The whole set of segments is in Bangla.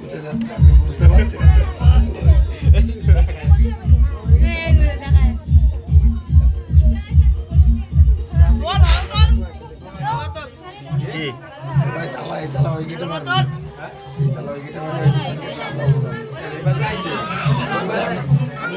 ছুটে যাচ্ছে আমি বুঝতে পারছি না। আমি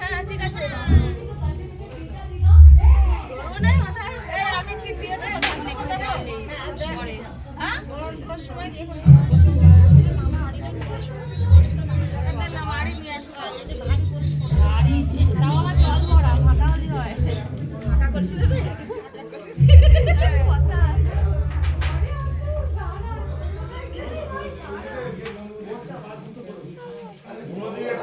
না ঠিক আছে। আমি কি দিয়ে দেবো হ্যাঁ সময়